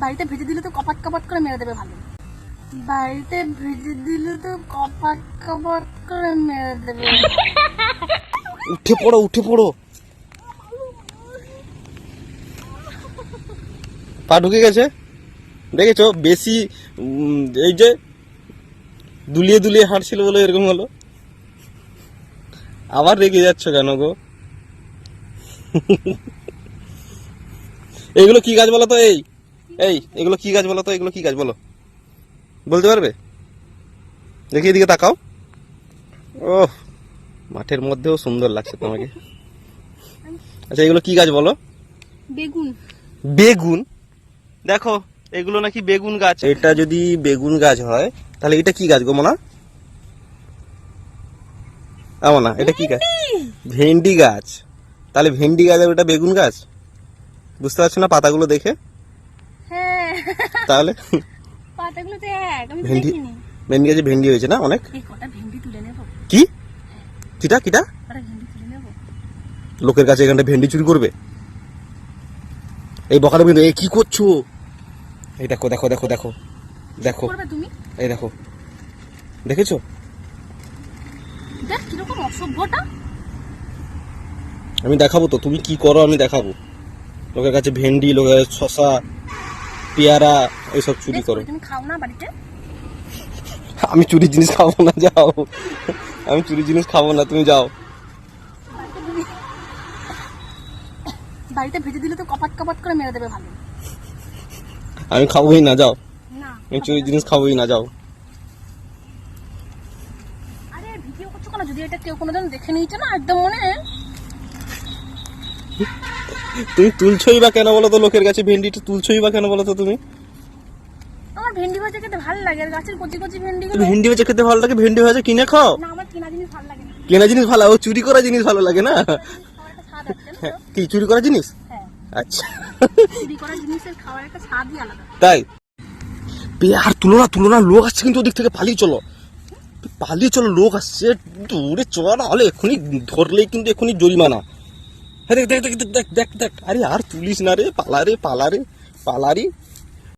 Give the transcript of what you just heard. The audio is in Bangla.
বাড়িতে ভেজে দিলে তো কপাট কপাট করে মেরে দেবে ভালো। বাড়িতে ভেজে দিলে তো কপাট কপাট করে মেরে দেবে। উঠে পড়ো উঠে পড়ো। পা ঢুকে গেছে। দেখেছ? বেশি এই যে দুলিয়ে দুলিয়ে হাঁটছিল বলে এরকম হলো। আবার রেগে যাচ্ছ কেন গো? এগুলো কি গাছ বলো তো এই? এই এগুলো কি গাছ বলো তো? এগুলো কি গাছ বলো? বলতে পারবে? দেখি এদিকে তাকাও। ও মাঠের মধ্যেও সুন্দর লাগছে তোমাকে। আচ্ছা এগুলো কি গাছ বলো? বেগুন। বেগুন? দেখো এগুলো নাকি বেগুন গাছ। এটা যদি বেগুন গাছ হয় তাহলে এটা কি গাছ গো মোনা? এমন না এটা কি গাছ? ভেন্ডি গাছ। তাহলে ভেন্ডি গাছ আর ওটা বেগুন গাছ? বুঝতে পারছ না পাতাগুলো দেখে? তাহলে? পাতাগুলো তো এক আমি ভেন্ডি? ভেন্ডি গাছে ভেন্ডি হয়েছে না অনেক? ভেন্ডি তুলে নেব। কি? কিটা কিটা? লোকের কাছে এখানটা ভেন্ডি চুরি করবে? এই বকাটা কিন্তু এই কি করছ? এই দেখো দেখো দেখো দেখো দেখো। এই দেখো। দেখেছ? দেখ কীরকম অসভ্যটা। আমি দেখাবো তো তুমি কি করো আমি দেখাবো। লোকের কাছে ভেন্ডি লোকের কাছে শশা পেয়ারা এইসব চুরি করো। তুমি খাও না বাড়িতে? আমি চুরি জিনিস খাব না যাও। আমি চুরি জিনিস খাব না তুমি যাও। বাড়িতে ভেজে দিলে তো কপাট কপাট করে মেরে দেবে ভালো। আমি খাবোই না যাও। না আমি চুরি জিনিস খাবোই না যাও। আরে ভিডিও করছ কেন? যদি এটা কেউ কোনোদিন দেখে নিয়েছে না একদম মনে? তুমি তুলছই বা কেন বলো তো? লোকের কাছে ভেন্ডিটা তুলছই বা কেন বলো তো তুমি? আমার ভেন্ডি ভাজা খেতে ভালো লাগে আর গাছের কচি কচি ভেন্ডি তুমি ভেন্ডি ভাজা খেতে ভালো লাগে? ভেন্ডি ভাজা কিনে খাও? না আমার কেনা জিনিস ভালো লাগে কেনা জিনিস ভালো ও চুরি করা জিনিস ভালো লাগে না? আছে জানো তো? কি চুরি করা জিনিস? হ্যাঁ। আচ্ছা। চুরি করা জিনিসের খাওয়ার একটা স্বাদই আলাদা। তাই? আর তুলো না তুলো না লোক আসছে কিন্তু ওদিক থেকে পালিয়ে চলো। পালিয়ে চলো লোক আসছে দূরে চলো না হলে এক্ষুনি ধরলেই কিন্তু এক্ষুনি জরিমানা। হ্যাঁ দেখ দেখ দেখ দেখ দেখ দেখ আরে আর তুলিস না রে, পালা রে পালা রে পালা রে।